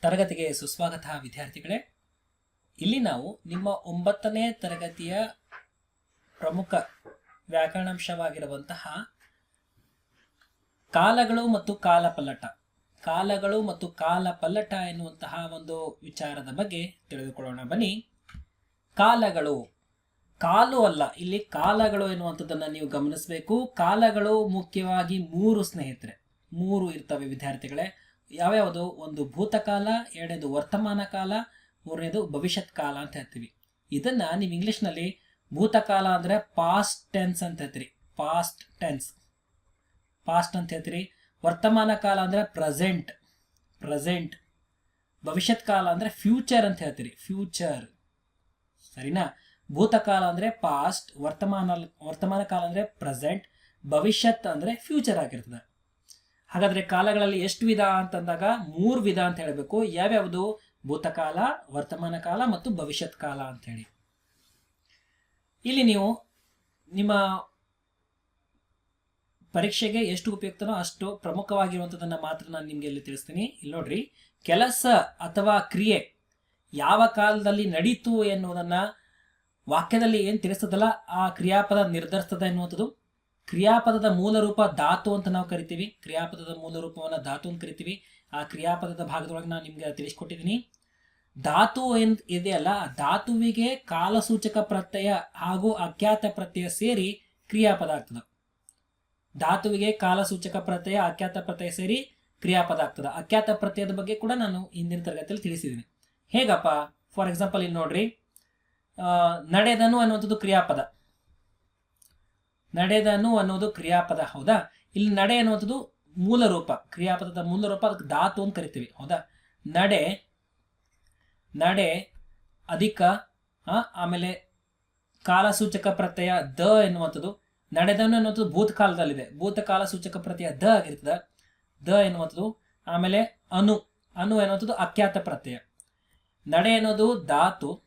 ತರಗತಿಗೆ ಸುಸ್ವಾಗತ ವಿದ್ಯಾರ್ಥಿಗಳೇ, ಇಲ್ಲಿ ನಾವು ನಿಮ್ಮ ಒಂಬತ್ತನೇ ತರಗತಿಯ ಪ್ರಮುಖ ವ್ಯಾಕರಣಾಂಶವಾಗಿರುವಂತಹ ಕಾಲಗಳು ಮತ್ತು ಕಾಲಪಲ್ಲಟ. ಕಾಲಗಳು ಮತ್ತು ಕಾಲಪಲ್ಲಟ ಎನ್ನುವಂತಹ ಒಂದು ವಿಚಾರದ ಬಗ್ಗೆ ತಿಳಿದುಕೊಳ್ಳೋಣ. ಬನ್ನಿ. ಕಾಲಗಳು. ಕಾಲು ಅಲ್ಲ, ಇಲ್ಲಿ ಕಾಲಗಳು ಎನ್ನುವಂಥದ್ದನ್ನು ನೀವು ಗಮನಿಸಬೇಕು. ಕಾಲಗಳು ಮುಖ್ಯವಾಗಿ ಮೂರು ಸ್ನೇಹಿತರೆ. ಮೂರು ಇರ್ತವೆ ವಿದ್ಯಾರ್ಥಿಗಳೇ. ಯಾವ್ಯಾವುದು? ಒಂದು ಭೂತಕಾಲ, ಎರಡನೇದು ವರ್ತಮಾನ ಕಾಲ, ಮೂರನೇದು ಭವಿಷ್ಯತ್ ಕಾಲ ಅಂತ ಹೇಳ್ತೀವಿ. ಇದನ್ನ ನೀವು ಇಂಗ್ಲಿಷ್ನಲ್ಲಿ ಭೂತಕಾಲ ಅಂದ್ರೆ ಪಾಸ್ಟ್ ಟೆನ್ಸ್ ಅಂತ ಹೇಳ್ತೀರಿ. ಪಾಸ್ಟ್ ಟೆನ್ಸ್ ಪಾಸ್ಟ್ ಅಂತ ಹೇಳ್ತೀರಿ. ವರ್ತಮಾನ ಕಾಲ ಅಂದ್ರೆ ಪ್ರೆಸೆಂಟ್ ಪ್ರೆಸೆಂಟ್ ಭವಿಷ್ಯತ್ ಕಾಲ ಅಂದ್ರೆ ಫ್ಯೂಚರ್ ಅಂತ ಹೇಳ್ತೀರಿ. ಫ್ಯೂಚರ್ ಸರಿನಾ? ಭೂತಕಾಲ ಅಂದ್ರೆ ಪಾಸ್ಟ್ ವರ್ತಮಾನ ವರ್ತಮಾನ ಕಾಲ ಅಂದ್ರೆ ಪ್ರೆಸೆಂಟ್ ಭವಿಷ್ಯತ್ ಅಂದ್ರೆ ಫ್ಯೂಚರ್ ಆಗಿರ್ತದೆ. ಹಾಗಾದ್ರೆ ಕಾಲಗಳಲ್ಲಿ ಎಷ್ಟು ವಿಧ ಅಂತಂದಾಗ ಮೂರು ವಿಧ ಅಂತ ಹೇಳಬೇಕು. ಯಾವ್ಯಾವುದು? ಭೂತಕಾಲ, ವರ್ತಮಾನ ಕಾಲ ಮತ್ತು ಭವಿಷ್ಯತ್ ಕಾಲ ಅಂತ ಹೇಳಿ ಇಲ್ಲಿ ನೀವು ನಿಮ್ಮ ಪರೀಕ್ಷೆಗೆ ಎಷ್ಟು ಉಪಯುಕ್ತನೋ ಅಷ್ಟು ಪ್ರಮುಖವಾಗಿರುವಂಥದ್ದನ್ನು ಮಾತ್ರ ನಾನು ನಿಮಗೆ ಇಲ್ಲಿ ತಿಳಿಸ್ತೀನಿ. ಇಲ್ಲಿ ನೋಡ್ರಿ. ಕೆಲಸ ಅಥವಾ ಕ್ರಿಯೆ ಯಾವ ಕಾಲದಲ್ಲಿ ನಡೀತು ಎನ್ನುವುದನ್ನು ವಾಕ್ಯದಲ್ಲಿ ಏನು ತಿಳಿಸ್ತದಲ್ಲ, ಆ ಕ್ರಿಯಾಪದ ನಿರ್ಧರಿಸ್ತದ ಎನ್ನುವಂಥದ್ದು ಕ್ರಿಯಾಪದದ ಮೂಲ ರೂಪ ಧಾತು ಅಂತ ನಾವು ಕರಿತೀವಿ. ಕ್ರಿಯಾಪದದ ಮೂಲ ರೂಪವನ್ನು ಧಾತು ಅಂತ ಕರಿತೀವಿ. ಆ ಕ್ರಿಯಾಪದದ ಭಾಗದೊಳಗೆ ನಾನು ನಿಮ್ಗೆ ತಿಳಿಸ್ಕೊಟ್ಟಿದ್ದೀನಿ ಧಾತು ಏನ್ ಇದೆಯಲ್ಲ ಧಾತುವಿಗೆ ಕಾಲಸೂಚಕ ಪ್ರತ್ಯಯ ಹಾಗೂ ಅಖ್ಯಾತ ಪ್ರತ್ಯಯ ಸೇರಿ ಕ್ರಿಯಾಪದ ಆಗ್ತದೆ. ಧಾತುವಿಗೆ ಕಾಲಸೂಚಕ ಪ್ರತ್ಯಯ ಅಖ್ಯಾತ ಪ್ರತ್ಯಯ ಸೇರಿ ಕ್ರಿಯಾಪದ ಆಗ್ತದೆ. ಅಖ್ಯಾತ ಪ್ರತ್ಯಯದ ಬಗ್ಗೆ ಕೂಡ ನಾನು ಹಿಂದಿನ ತರಗತಿಯಲ್ಲಿ ತಿಳಿಸಿದ್ದೀನಿ ಹೇಗಪ್ಪ? ಫಾರ್ ಎಕ್ಸಾಂಪಲ್ ಇಲ್ಲಿ ನೋಡ್ರಿ. ನಡೆದನು ಅನ್ನುವಂಥದ್ದು ಕ್ರಿಯಾಪದ. ನಡೆದನು ಅನ್ನೋದು ಕ್ರಿಯಾಪದ, ಹೌದಾ? ಇಲ್ಲಿ ನಡೆ ಅನ್ನುವಂಥದ್ದು ಮೂಲ ರೂಪ. ಕ್ರಿಯಾಪದದ ಮೂಲ ರೂಪ, ಅದಕ್ಕೆ ಧಾತು ಅಂತ ಕರಿತೀವಿ, ಹೌದಾ? ನಡೆ ನಡೆ, ಅಧಿಕ ಆಮೇಲೆ ಕಾಲಸೂಚಕ ಪ್ರತ್ಯಯ ದ ಎನ್ನುವಂಥದ್ದು. ನಡೆದನು ಅನ್ನುವಂಥದ್ದು ಭೂತಕಾಲದಲ್ಲಿದೆ. ಭೂತಕಾಲ ಸೂಚಕ ಪ್ರತ್ಯಯ ದ ಆಗಿರ್ತದೆ. ದ ಎನ್ನುವಂಥದ್ದು, ಆಮೇಲೆ ಅನು ಅನು ಎನ್ನುವಂಥದ್ದು ಅಖ್ಯಾತ ಪ್ರತ್ಯಯ. ನಡೆ ಅನ್ನೋದು ಧಾತು,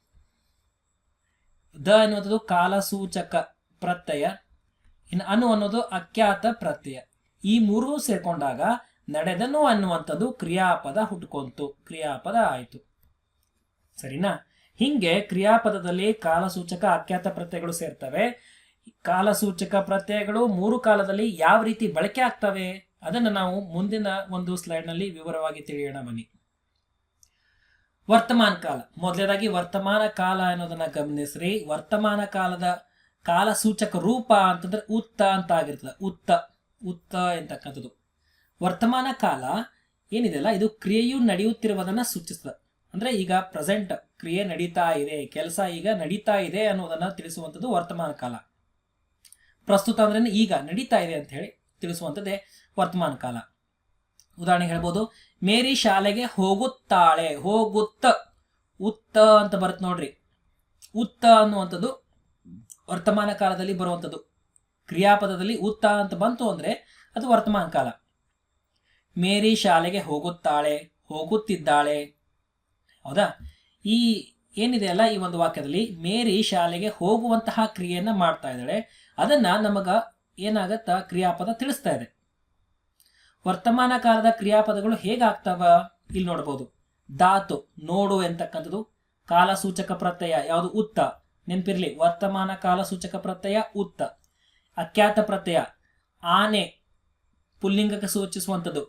ದ ಎನ್ನುವಂಥದ್ದು ಕಾಲಸೂಚಕ ಪ್ರತ್ಯಯ ಇನ್ನು ಅನು ಅನ್ನೋದು ಅಖ್ಯಾತ ಪ್ರತ್ಯಯ. ಈ ಮೂರು ಸೇರ್ಕೊಂಡಾಗ ನಡೆದನು ಅನ್ನುವಂಥದ್ದು ಕ್ರಿಯಾಪದ ಹುಟ್ಕೊಂತು. ಕ್ರಿಯಾಪದ ಆಯಿತು. ಸರಿನಾ? ಹಿಂಗೆ ಕ್ರಿಯಾಪದದಲ್ಲಿ ಕಾಲಸೂಚಕ ಅಖ್ಯಾತ ಪ್ರತ್ಯಯಗಳು ಸೇರ್ತವೆ. ಕಾಲಸೂಚಕ ಪ್ರತ್ಯಯಗಳು ಮೂರು ಕಾಲದಲ್ಲಿ ಯಾವ ರೀತಿ ಬಳಕೆ ಆಗ್ತವೆ? ಅದನ್ನು ನಾವು ಮುಂದಿನ ಒಂದು ಸ್ಲೈಡ್ನಲ್ಲಿ ವಿವರವಾಗಿ ತಿಳಿಯೋಣ ಬನ್ನಿ. ವರ್ತಮಾನ ಕಾಲ. ಮೊದಲೇದಾಗಿ ವರ್ತಮಾನ ಕಾಲ ಅನ್ನೋದನ್ನ ಗಮನಿಸ್ರಿ. ವರ್ತಮಾನ ಕಾಲದ ಕಾಲಸೂಚಕ ರೂಪ ಅಂತಂದ್ರೆ ಉತ್ತ ಅಂತ ಆಗಿರ್ತದೆ ಉತ್ತ ಉತ್ತ ಎಂತಕ್ಕಂಥದ್ದು. ವರ್ತಮಾನ ಕಾಲ ಏನಿದೆಯಲ್ಲ ಇದು ಕ್ರಿಯೆಯು ನಡೆಯುತ್ತಿರುವುದನ್ನ ಸೂಚಿಸ್ತದೆ. ಅಂದ್ರೆ ಈಗ ಪ್ರೆಸೆಂಟ್ ಕ್ರಿಯೆ ನಡೀತಾ ಇದೆ, ಕೆಲಸ ಈಗ ನಡೀತಾ ಇದೆ ಅನ್ನೋದನ್ನು ತಿಳಿಸುವಂಥದ್ದು ವರ್ತಮಾನ ಕಾಲ. ಪ್ರಸ್ತುತ ಅಂದ್ರೆ ಈಗ ನಡೀತಾ ಇದೆ ಅಂತ ಹೇಳಿ ತಿಳಿಸುವಂಥದ್ದೇ ವರ್ತಮಾನ ಕಾಲ. ಉದಾಹರಣೆ ಹೇಳ್ಬೋದು, ಮೇರಿ ಶಾಲೆಗೆ ಹೋಗುತ್ತಾಳೆ, ಹೋಗುತ್ತ, ಉತ್ತ ಅಂತ ಬರುತ್ತೆ ನೋಡ್ರಿ. ಉತ್ತ ಅನ್ನುವಂಥದ್ದು ವರ್ತಮಾನ ಕಾಲದಲ್ಲಿ ಬರುವಂಥದ್ದು ಕ್ರಿಯಾಪದದಲ್ಲಿ ಉತ್ತ ಅಂತ ಬಂತು ಅಂದರೆ ಅದು ವರ್ತಮಾನ ಕಾಲ. ಮೇರಿ ಶಾಲೆಗೆ ಹೋಗುತ್ತಾಳೆ, ಹೋಗುತ್ತಿದ್ದಾಳೆ. ಹೌದಾ? ಈ ಏನಿದೆ ಅಲ್ಲ ಈ ಒಂದು ವಾಕ್ಯದಲ್ಲಿ? ಮೇರಿ ಶಾಲೆಗೆ ಹೋಗುವಂತಹ ಕ್ರಿಯೆಯನ್ನು ಮಾಡ್ತಾ ಇದ್ದಾಳೆ. ಅದನ್ನ ನಮಗ ಏನಾಗತ್ತ? ಕ್ರಿಯಾಪದ ತಿಳಿಸ್ತಾ ಇದೆ. ವರ್ತಮಾನ ಕಾಲದ ಕ್ರಿಯಾಪದಗಳು ಹೇಗಾಗ್ತಾವ? ಇಲ್ಲಿ ನೋಡ್ಬೋದು. ಧಾತು ನೋಡು ಎಂತಕ್ಕಂಥದ್ದು. ಕಾಲಸೂಚಕ ಪ್ರತ್ಯಯ, ಯಾವುದು? ಉತ್ತ. ನೆನಪಿರ್ಲಿ, ವರ್ತಮಾನ ಕಾಲ ಸೂಚಕ ಪ್ರತ್ಯಯ ಉತ್ತ. ಅಖ್ಯಾತ ಪ್ರತ್ಯಯ, ಆನೆ ಪುಲ್ಲಿಂಗಕ್ಕೆ ಸೂಚಿಸುವಂಥದ್ದು,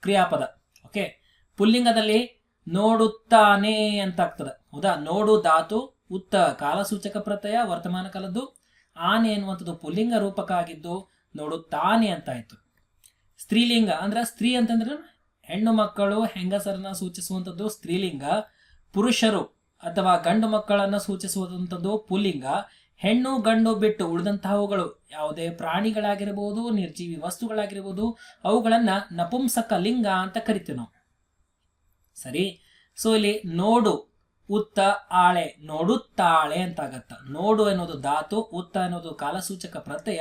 ಕ್ರಿಯಾಪದ ಓಕೆ ಪುಲ್ಲಿಂಗದಲ್ಲಿ ನೋಡುತ್ತಾನೆ ಅಂತ ಆಗ್ತದೆ ಹೌದಾ? ನೋಡು, ಧಾತು, ಉತ್ತ ಕಾಲಸೂಚಕ ಪ್ರತ್ಯಯ, ವರ್ತಮಾನ ಕಾಲದ್ದು, ಆನೆ ಎನ್ನುವಂಥದ್ದು ಪುಲ್ಲಿಂಗ ರೂಪಕ ಆಗಿದ್ದು ನೋಡುತ್ತಾನೆ ಅಂತ ಆಯ್ತು. ಸ್ತ್ರೀಲಿಂಗ, ಅಂದ್ರೆ ಸ್ತ್ರೀ ಅಂತಂದ್ರೆ ಹೆಣ್ಣು ಮಕ್ಕಳು ಹೆಂಗಸರನ್ನ ಸೂಚಿಸುವಂಥದ್ದು ಸ್ತ್ರೀಲಿಂಗ, ಪುರುಷರು. ಅಥವಾ ಗಂಡು ಮಕ್ಕಳನ್ನು ಸೂಚಿಸುವಂಥದ್ದು ಪುಲ್ಲಿಂಗ. ಹೆಣ್ಣು ಗಂಡು ಬಿಟ್ಟು ಉಳಿದಂತಹವುಗಳು ಯಾವುದೇ ಪ್ರಾಣಿಗಳಾಗಿರಬಹುದು ನಿರ್ಜೀವಿ ವಸ್ತುಗಳಾಗಿರಬಹುದು ಅವುಗಳನ್ನು ನಪುಂಸಕ ಲಿಂಗ ಅಂತ ಕರಿತೀವಿ ನಾವು. ಸರಿ? ಸೊ ಇಲ್ಲಿ ನೋಡು, ಉತ್ತ, ಆಳೆ. ನೋಡುತ್ತಾಳೆ ಅಂತ ಆಗತ್ತ ನೋಡು ಅನ್ನೋದು ಧಾತು, ಉತ್ತ ಅನ್ನೋದು ಕಾಲಸೂಚಕ ಪ್ರತ್ಯಯ,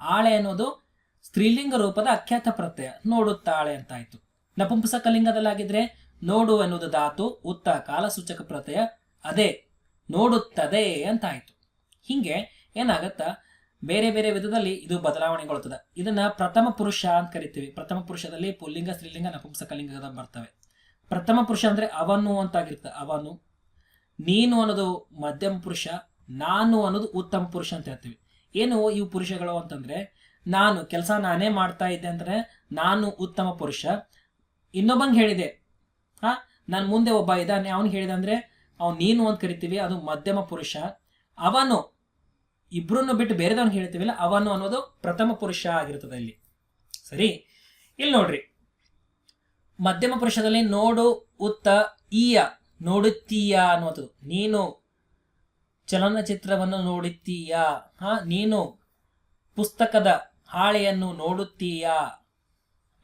ಆಳೆ ಅನ್ನೋದು ಸ್ತ್ರೀಲಿಂಗ ರೂಪದ ಅಖ್ಯಾತ ಪ್ರತ್ಯಯ. ನೋಡುತ್ತಾಳೆ ಅಂತ ನಪುಂಸಕ ಲಿಂಗದಲ್ಲಾಗಿದ್ರೆ ನೋಡು ಎನ್ನುವುದು ಧಾತು, ಉತ್ತ ಕಾಲಸೂಚಕ ಪ್ರತ್ಯಯ, ಅದೇ, ನೋಡುತ್ತದೆ ಅಂತ ಆಯ್ತು ಹಿಂಗೆ ಏನಾಗತ್ತ? ಬೇರೆ ಬೇರೆ ವಿಧದಲ್ಲಿ ಇದು ಬದಲಾವಣೆಗೊಳ್ತದೆ. ಇದನ್ನ ಪ್ರಥಮ ಪುರುಷ ಅಂತ ಕರಿತೀವಿ. ಪ್ರಥಮ ಪುರುಷದಲ್ಲಿ ಪುಲ್ಲಿಂಗ, ಸ್ತ್ರೀಲಿಂಗ ನಪುಂಸಕಲಿಂಗದ ಬರ್ತವೆ. ಪ್ರಥಮ ಪುರುಷ ಅಂದ್ರೆ ಅವನು ಅಂತಾಗಿರ್ತದೆ ಅವನು, ನೀನು ಅನ್ನೋದು ಮಧ್ಯಮ ಪುರುಷ, ನಾನು ಅನ್ನೋದು ಉತ್ತಮ ಪುರುಷ ಅಂತ ಹೇಳ್ತೀವಿ. ಏನು ಇವು ಪುರುಷಗಳು ಅಂತಂದ್ರೆ, ನಾನು, ಕೆಲಸ ನಾನೇ ಮಾಡ್ತಾ ಇದ್ದೆ ಅಂದ್ರೆ ನಾನು ಉತ್ತಮ ಪುರುಷ. ಇನ್ನೊಬ್ಬಂಗೆ ಹೇಳಿದೆ ಹಾ ನನ್ನ ಮುಂದೆ ಒಬ್ಬ ಇದ್ದಾನೆ ಅವನು ಹೇಳಿದಂದ್ರೆ, ಅವ್ನು ನೀನು ಅಂತ ಕರಿತೀವಿ, ಅದು ಮಧ್ಯಮ ಪುರುಷ. ಅವನು, ಇಬ್ರನ್ನು ಬಿಟ್ಟು ಬೇರೆದವನ್ ಹೇಳ್ತೀವಿಲ್ಲ, ಅವನು ಅನ್ನೋದು ಪ್ರಥಮ ಪುರುಷ ಆಗಿರ್ತದೆ ಇಲ್ಲಿ. ಸರಿ? ಇಲ್ಲಿ ನೋಡ್ರಿ. ಮಧ್ಯಮ ಪುರುಷದಲ್ಲಿ ನೋಡು, ಉತ್ತ, ಈಯ, ನೋಡುತ್ತೀಯ ಅನ್ನೋದು. ನೀನು ಚಲನಚಿತ್ರವನ್ನು ನೋಡುತ್ತೀಯ. ಹಾ, ನೀನು ಪುಸ್ತಕದ ಹಾಳೆಯನ್ನು ನೋಡುತ್ತೀಯ,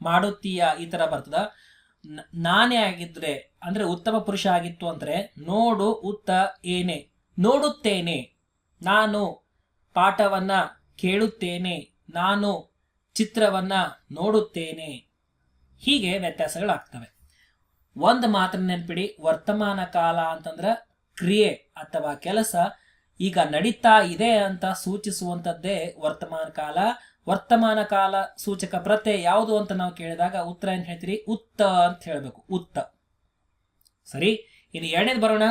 ಮಾಡುತ್ತೀಯ, ಈ ತರ ಬರ್ತದ. ನಾನೇ ಆಗಿದ್ರೆ, ಅಂದ್ರೆ ಉತ್ತಮ ಪುರುಷ ಆಗಿತ್ತು ಅಂದ್ರೆ ನೋಡು ಉತ್ತ ಏನೇ, ನೋಡುತ್ತೇನೆ, ನಾನು ಪಾಠವನ್ನ ಕೇಳುತ್ತೇನೆ, ನಾನು ಚಿತ್ರವನ್ನ ನೋಡುತ್ತೇನೆ. ಹೀಗೆ ವ್ಯತ್ಯಾಸಗಳಾಗ್ತವೆ. ಒಂದು ಮಾತ್ರ ನೆನ್ಪಿಡಿ, ವರ್ತಮಾನ ಕಾಲ ಅಂತಂದ್ರೆ ಕ್ರಿಯೆ ಅಥವಾ ಕೆಲಸ ಈಗ ನಡೀತಾ ಇದೆ ಅಂತ ಸೂಚಿಸುವಂಥದ್ದೇ ವರ್ತಮಾನ ಕಾಲ. ವರ್ತಮಾನ ಕಾಲ ಸೂಚಕ ಪ್ರತ್ಯಯ ಯಾವುದು ಅಂತ ನಾವು ಕೇಳಿದಾಗ ಉತ್ತರ ಏನು ಹೇಳ್ತೀರಿ? ಉತ್ತ ಅಂತ ಹೇಳಬೇಕು. ಉತ್ತ. ಸರಿ? ಇನ್ನು ಎರಡನೇದು ಬರೋಣ.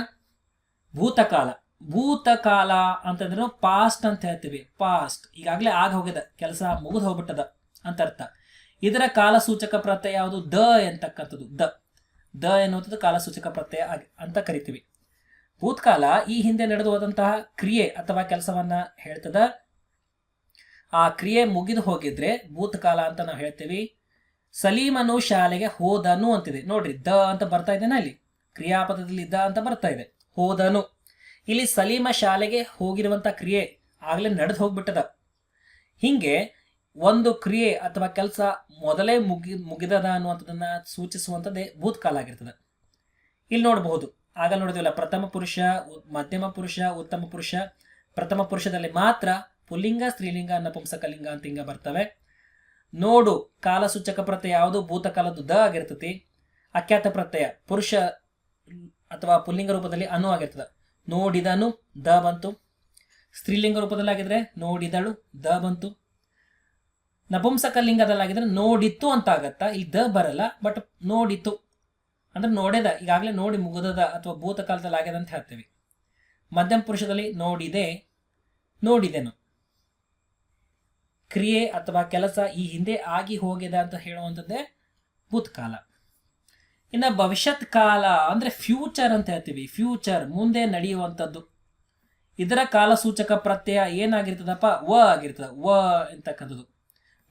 ಭೂತಕಾಲ. ಭೂತಕಾಲ ಅಂತಂದ್ರೆ ಪಾಸ್ಟ್ ಅಂತ ಹೇಳ್ತೀವಿ. ಪಾಸ್ಟ್ ಈಗಾಗಲೇ ಆಗ ಹೋಗಿದೆ. ಕೆಲಸ ಮುಗಿದು ಹೋಗ್ಬಿಟ್ಟದ ಅಂತ ಅರ್ಥ. ಇದರ ಕಾಲ ಸೂಚಕ ಪ್ರತ್ಯಯ ಯಾವುದು? ದ ಎಂತಕ್ಕಂಥದ್ದು. ದ. ದ ಎನ್ನುವಂಥದ್ದು ಕಾಲ ಸೂಚಕ ಪ್ರತ್ಯಯ ಆಗಿ- ಅಂತ ಕರಿತೀವಿ. ಭೂತ್ಕಾಲ ಈ ಹಿಂದೆ ನಡೆದು ಹೋದಂತಹ ಕ್ರಿಯೆ ಅಥವಾ ಕೆಲಸವನ್ನ ಹೇಳ್ತದ. ಆ ಕ್ರಿಯೆ ಮುಗಿದು ಹೋಗಿದ್ರೆ ಭೂತಕಾಲ ಅಂತ ನಾವು ಹೇಳ್ತೀವಿ. ಸಲೀಮನು ಶಾಲೆಗೆ ಹೋದನು ಅಂತಿದೆ. ನೋಡ್ರಿ, ದ ಅಂತ ಬರ್ತಾ ಇದೆನಾ ಇಲ್ಲಿ? ಕ್ರಿಯಾಪದದಲ್ಲಿ ದ ಅಂತ ಬರ್ತಾ ಇದೆ. ಹೋದನು. ಇಲ್ಲಿ ಸಲೀಮ ಶಾಲೆಗೆ ಹೋಗಿರುವಂತ ಕ್ರಿಯೆ ಆಗಲೇ ನಡೆದು ಹೋಗ್ಬಿಟ್ಟದ. ಹಿಂಗೆ ಒಂದು ಕ್ರಿಯೆ ಅಥವಾ ಕೆಲಸ ಮೊದಲೇ ಮುಗಿ, ಮುಗಿದದ ಅನ್ನುವಂಥದ್ದನ್ನ ಸೂಚಿಸುವಂಥದ್ದೇ ಭೂತಕಾಲ ಆಗಿರ್ತದೆ. ಇಲ್ಲಿ ನೋಡಬಹುದು. ಆಗ ನೋಡಿದ್ವಲ್ಲ, ಪ್ರಥಮ ಪುರುಷ ಮಧ್ಯಮ ಪುರುಷ, ಉತ್ತಮ ಪುರುಷ, ಪ್ರಥಮ ಪುರುಷದಲ್ಲಿ ಮಾತ್ರ ಪುಲ್ಲಿಂಗ, ಸ್ತ್ರೀಲಿಂಗ ನಪುಂಸಕಲಿಂಗ ಅಂತ ಹಿಂಗ ಬರ್ತವೆ. ನೋಡು, ಕಾಲಸೂಚಕ ಪ್ರತ್ಯಯ ಯಾವುದು? ಭೂತಕಾಲದ್ದು ದ ಆಗಿರ್ತತಿ. ಅಖ್ಯಾತ ಪ್ರತ್ಯಯ, ಪುರುಷ ಅಥವಾ ಪುಲ್ಲಿಂಗ ರೂಪದಲ್ಲಿ ಅನು ಆಗಿರ್ತದೆ. ನೋಡಿದನು, ದ ಬಂತು. ಸ್ತ್ರೀಲಿಂಗ ರೂಪದಲ್ಲಿ ಆಗಿದ್ರೆ ನೋಡಿದಳು, ದ ಬಂತು. ನಪುಂಸಕಲಿಂಗದಲ್ಲಾಗಿದ್ರೆ ನೋಡಿತ್ತು ಅಂತ ಆಗತ್ತಾ ಇಲ್ಲಿ ದ ಬರಲ್ಲ ಬಟ್ ನೋಡಿತು ಅಂದ್ರೆ ನೋಡಿದ ಈಗಾಗಲೇ ನೋಡಿ ಮುಗಿದದ ಅಥವಾ ಭೂತಕಾಲದಲ್ಲಿ ಅಂತ ಹೇಳ್ತೇವೆ. ಮಧ್ಯಮ ಪುರುಷದಲ್ಲಿ ನೋಡಿದೆ, ನೋಡಿದೆನು. ಕ್ರಿಯೆ ಅಥವಾ ಕೆಲಸ ಈ ಹಿಂದೆ ಆಗಿ ಹೋಗಿದೆ ಅಂತ ಹೇಳುವಂಥದ್ದೇ ಭೂತ್ಕಾಲ. ಇನ್ನು ಭವಿಷ್ಯತ್ ಕಾಲ ಅಂದರೆ ಫ್ಯೂಚರ್ ಅಂತ ಹೇಳ್ತೀವಿ. ಫ್ಯೂಚರ್, ಮುಂದೆ ನಡೆಯುವಂಥದ್ದು. ಇದರ ಕಾಲಸೂಚಕ ಪ್ರತ್ಯಯ ಏನಾಗಿರ್ತದಪ್ಪ? ವ ಆಗಿರ್ತದೆ. ವ ಅಂತಕ್ಕಂಥದ್ದು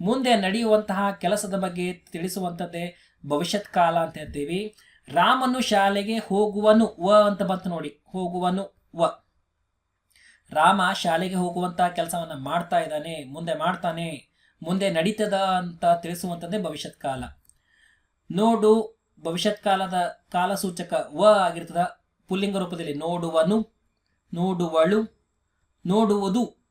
ಮುಂದೆ ನಡೆಯುವಂತಹ ಕೆಲಸದ ಬಗ್ಗೆ ತಿಳಿಸುವಂಥದ್ದೇ ಭವಿಷ್ಯತ್ ಕಾಲ ಅಂತ ಹೇಳ್ತೀವಿ. ರಾಮನು ಶಾಲೆಗೆ ಹೋಗುವನು. ವ ಅಂತ ಬಂತು ನೋಡಿ. ಹೋಗುವನು. ವ. ರಾಮ ಶಾಲೆಗೆ ಹೋಗುವಂತಹ ಕೆಲಸವನ್ನ ಮಾಡ್ತಾ ಇದ್ದಾನೆ, ಮುಂದೆ ಮಾಡ್ತಾನೆ, ಮುಂದೆ ನಡೀತದ ಅಂತ ತಿಳಿಸುವಂಥದ್ದೇ ಭವಿಷ್ಯತ್ ಕಾಲ. ನೋಡು ಭವಿಷ್ಯತ್ ಕಾಲದ ಕಾಲಸೂಚಕ ವ ಆಗಿರ್ತದ ಪುಲ್ಲಿಂಗ ರೂಪದಲ್ಲಿ ನೋಡುವನು, ನೋಡುವಳು, ನೋಡುವುದು.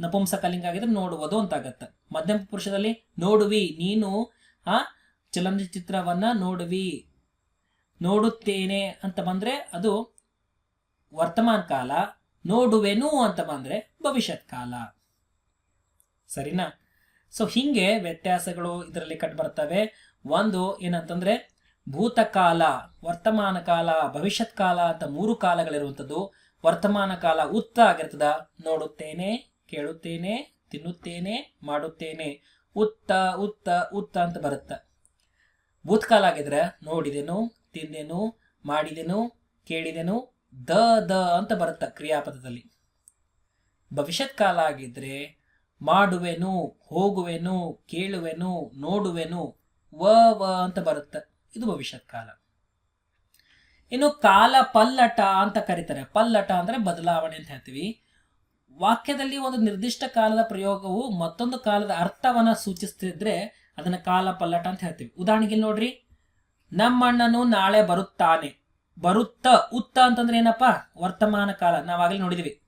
ನಪುಂಸಕಲಿಂಗ ಆಗಿದ್ರೆ ನೋಡುವುದು ಅಂತ ಆಗತ್ತೆ ಮಧ್ಯಮ ಪುರುಷದಲ್ಲಿ ನೋಡುವಿ, ನೀನು, ಆ, ಚಲನಚಿತ್ರವನ್ನ ನೋಡುವಿ, ನೋಡುತ್ತೇನೆ ಅಂತ ಬಂದ್ರೆ ಅದು ವರ್ತಮಾನ ಕಾಲ. ನೋಡುವೆನು ಅಂತ ಬಂದ್ರೆ ಭವಿಷ್ಯತ್ ಕಾಲ ಸರಿನಾ? ಸೊ ಹೀಗೆ ವ್ಯತ್ಯಾಸಗಳು ಇದರಲ್ಲಿ ಕಂಡು ಬರ್ತವೆ. ಒಂದು ಏನಂತಂದ್ರೆ ಭೂತಕಾಲ, ವರ್ತಮಾನ ಕಾಲ ಭವಿಷ್ಯತ್ ಕಾಲ ಅಂತ ಮೂರು ಕಾಲಗಳಿರುವಂಥದ್ದು. ವರ್ತಮಾನ ಕಾಲ ಉತ್ತ ಆಗಿರ್ತದ, ನೋಡುತ್ತೇನೆ, ಕೇಳುತ್ತೇನೆ, ತಿನ್ನುತ್ತೇನೆ, ಮಾಡುತ್ತೇನೆ. ಉತ್ತ ಉತ್ತ ಉತ್ತ ಅಂತ ಬರುತ್ತೆ. ಭೂತಕಾಲ ಆಗಿದ್ರೆ ನೋಡಿದೆನು, ತಿಂದೆನು, ಮಾಡಿದೆನು, ಕೇಳಿದೆನು ದ ದ ಅಂತ ಬರುತ್ತೆ ಕ್ರಿಯಾಪದದಲ್ಲಿ. ಭವಿಷ್ಯತ್ ಕಾಲ ಆಗಿದ್ರೆ ಮಾಡುವೆನು, ಹೋಗುವೆನು, ಕೇಳುವೆನು, ನೋಡುವೆನು, ವ ವ ಅಂತ ಬರುತ್ತೆ ಇದು ಭವಿಷ್ಯತ್ ಕಾಲ. ಇನ್ನು ಕಾಲ ಪಲ್ಲಟ ಅಂತ ಕರೀತಾರೆ. ಪಲ್ಲಟ ಅಂದ್ರೆ ಬದಲಾವಣೆ ಅಂತ ಹೇಳ್ತೀವಿ. ವಾಕ್ಯದಲ್ಲಿ ಒಂದು ನಿರ್ದಿಷ್ಟ ಕಾಲದ ಪ್ರಯೋಗವು ಮತ್ತೊಂದು ಕಾಲದ ಅರ್ಥವನ್ನ ಸೂಚಿಸ್ತಿದ್ರೆ ಅದನ್ನ ಕಾಲ ಪಲ್ಲಟ ಅಂತ ಹೇಳ್ತೀವಿ. ಉದಾಹರಣೆಗೆ ನೋಡ್ರಿ. ನಮ್ಮಣ್ಣನು ನಾಳೆ ಬರುತ್ತಾನೆ. ಬರುತ್ತ ಉತ್ತ ಅಂತಂದ್ರೆ ಏನಪ್ಪ? ವರ್ತಮಾನ ಕಾಲ. ನಾವಾಗಲೇ ನೋಡಿದ್ವಿ.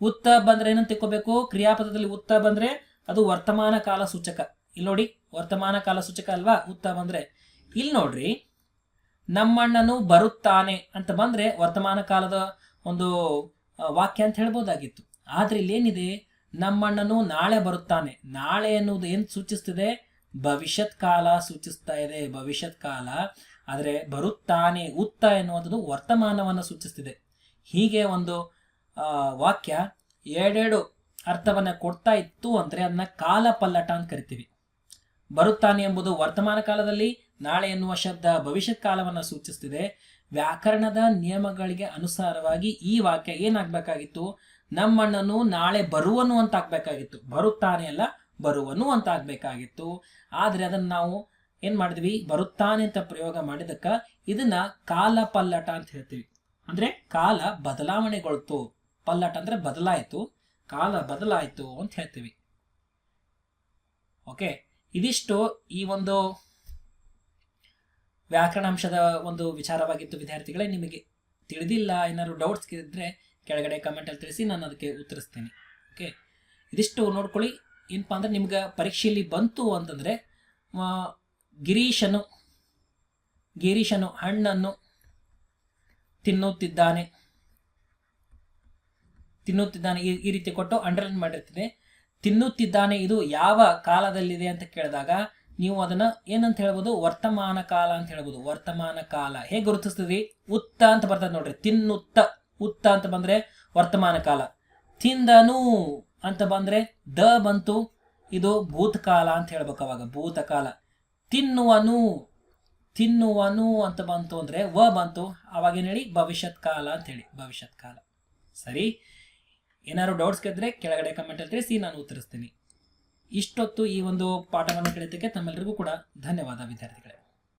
ಉತ್ತ ಬಂದ್ರೆ ಏನಂತ ತಿಕ್ಕೋಬೇಕು ಕ್ರಿಯಾಪದದಲ್ಲಿ ಉತ್ತ ಬಂದ್ರೆ ಅದು ವರ್ತಮಾನ ಕಾಲ ಸೂಚಕ. ಇಲ್ಲಿ ನೋಡಿ, ವರ್ತಮಾನ ಕಾಲ ಸೂಚಕ ಅಲ್ವಾ? ಉತ್ತ ಬಂದ್ರೆ. ಇಲ್ಲಿ ನೋಡ್ರಿ, ನಮ್ಮಣ್ಣನು ಬರುತ್ತಾನೆ ಅಂತ ಬಂದ್ರೆ ವರ್ತಮಾನ ಕಾಲದ ಒಂದು ವಾಕ್ಯ ಅಂತ ಹೇಳ್ಬೋದಾಗಿತ್ತು. ಆದ್ರೆ ಇಲ್ಲಿ ಏನಿದೆ? ನಮ್ಮಣ್ಣನು ನಾಳೆ ಬರುತ್ತಾನೆ. ನಾಳೆ ಅನ್ನೋದು ಏನ್ ಸೂಚಿಸ್ತಿದೆ? ಭವಿಷ್ಯತ್ ಕಾಲ ಸೂಚಿಸ್ತಾ ಇದೆ. ಭವಿಷ್ಯತ್ ಕಾಲ ಆದರೆ ಬರುತ್ತಾನೆ ಉತ್ತ ಎನ್ನುವಂಥದ್ದು ವರ್ತಮಾನವನ್ನು ಸೂಚಿಸ್ತಿದೆ ಹೀಗೆ ಒಂದು ವಾಕ್ಯ ಎರಡೆರಡು ಅರ್ಥವನ್ನು ಕೊಡ್ತಾ ಇತ್ತು ಅಂದರೆ ಅದನ್ನ ಕಾಲ ಪಲ್ಲಟ ಅಂತ ಕರಿತೀವಿ. ಬರುತ್ತಾನೆ ಎಂಬುದು ವರ್ತಮಾನ ಕಾಲದಲ್ಲಿ, ನಾಳೆ ಎನ್ನುವ ಶಬ್ದ ಭವಿಷ್ಯತ್ ಕಾಲವನ್ನು ಸೂಚಿಸ್ತಿದೆ ವ್ಯಾಕರಣದ ನಿಯಮಗಳಿಗೆ ಅನುಸಾರವಾಗಿ ಈ ವಾಕ್ಯ ಏನಾಗಬೇಕಾಗಿತ್ತು? ನಮ್ಮಣ್ಣನು ನಾಳೆ ಬರುವನು ಅಂತ ಆಗ್ಬೇಕಾಗಿತ್ತು. ಬರುತ್ತಾನೆ ಅಲ್ಲ, ಬರುವನು ಅಂತ ಆಗ್ಬೇಕಾಗಿತ್ತು. ಆದರೆ ಅದನ್ನ ನಾವು ಏನ್ ಮಾಡಿದ್ವಿ? ಬರುತ್ತಾನೆ ಅಂತ ಪ್ರಯೋಗ ಮಾಡಿದಕ್ಕ ಇದನ್ನ ಕಾಲ ಪಲ್ಲಟ ಅಂತ ಹೇಳ್ತೀವಿ. ಅಂದ್ರೆ ಕಾಲ ಬದಲಾವಣೆಗೊಳ್ತು. ಪಲ್ಲಟ ಅಂದ್ರೆ ಬದಲಾಯಿತು. ಕಾಲ ಬದಲಾಯಿತು ಅಂತ ಹೇಳ್ತೀವಿ. ಓಕೆ? ಇದಿಷ್ಟು ಈ ಒಂದು ವ್ಯಾಕರಣಾಂಶದ ಒಂದು ವಿಚಾರವಾಗಿತ್ತು ವಿದ್ಯಾರ್ಥಿಗಳೇ. ನಿಮಗೆ ತಿಳಿದಿಲ್ಲ, ಏನಾದ್ರು ಡೌಟ್ಸ್ ಇದ್ದರೆ ಕೆಳಗಡೆ ಕಮೆಂಟಲ್ಲಿ ತಿಳಿಸಿ, ನಾನು ಅದಕ್ಕೆ ಉತ್ತರಿಸ್ತೀನಿ. ಓಕೆ? ಇದಿಷ್ಟು ನೋಡ್ಕೊಳ್ಳಿ. ಏನಪ್ಪಾ ಅಂದ್ರೆ ನಿಮ್ಗೆ ಪರೀಕ್ಷೆಯಲ್ಲಿ ಬಂತು ಅಂತಂದರೆ ಗಿರೀಶನು ಗಿರೀಶನು ಹಣ್ಣನ್ನು ತಿನ್ನುತ್ತಿದ್ದಾನೆ. ತಿನ್ನುತ್ತಿದ್ದಾನೆ. ಈ ರೀತಿ ಕೊಟ್ಟು ಅಂಡರ್ಲೈನ್ ಮಾಡಿರ್ತದೆ. ತಿನ್ನುತ್ತಿದ್ದಾನೆ ಇದು ಯಾವ ಕಾಲದಲ್ಲಿದೆ ಅಂತ ಕೇಳಿದಾಗ ನೀವು ಅದನ್ನ ಏನಂತ ಹೇಳ್ಬೋದು? ವರ್ತಮಾನ ಕಾಲ ಅಂತ ಹೇಳ್ಬೋದು. ವರ್ತಮಾನ ಕಾಲ. ಹೇಗೆ ಗುರುತಿಸ್ತೀವಿ ಉತ್ತ ಅಂತ ಬರ್ತದೆ ನೋಡ್ರಿ. ತಿನ್ನುತ್ತ. ಉತ್ತ ಅಂತ ಬಂದ್ರೆ ವರ್ತಮಾನ ಕಾಲ. ತಿಂದನು ಅಂತ ಬಂದ್ರೆ ದ ಬಂತು. ಇದು ಭೂತಕಾಲ ಅಂತ ಹೇಳ್ಬೇಕು ಅವಾಗ. ಭೂತಕಾಲ. ತಿನ್ನುವನು ತಿನ್ನುವನು ಅಂತ ಬಂತು ಅಂದ್ರೆ ವ ಬಂತು. ಅವಾಗ ಏನು ಹೇಳಿ? ಭವಿಷ್ಯತ್ ಕಾಲ ಅಂತ ಹೇಳಿ. ಭವಿಷ್ಯತ್ ಕಾಲ. ಸರಿ? ಏನಾದ್ರು ಡೌಟ್ಸ್ ಕೇಳಿದ್ರೆ ಕೆಳಗಡೆ ಕಮೆಂಟಲ್ಲಿ ಸಿ ನಾನು ಉತ್ತರಿಸ್ತೀನಿ. ಇಷ್ಟೊತ್ತು ಈ ಒಂದು ಪಾಠವನ್ನು ಕೇಳಿದ್ದಕ್ಕೆ ತಮ್ಮೆಲ್ಲರಿಗೂ ಕೂಡ ಧನ್ಯವಾದ, ವಿದ್ಯಾರ್ಥಿಗಳೇ.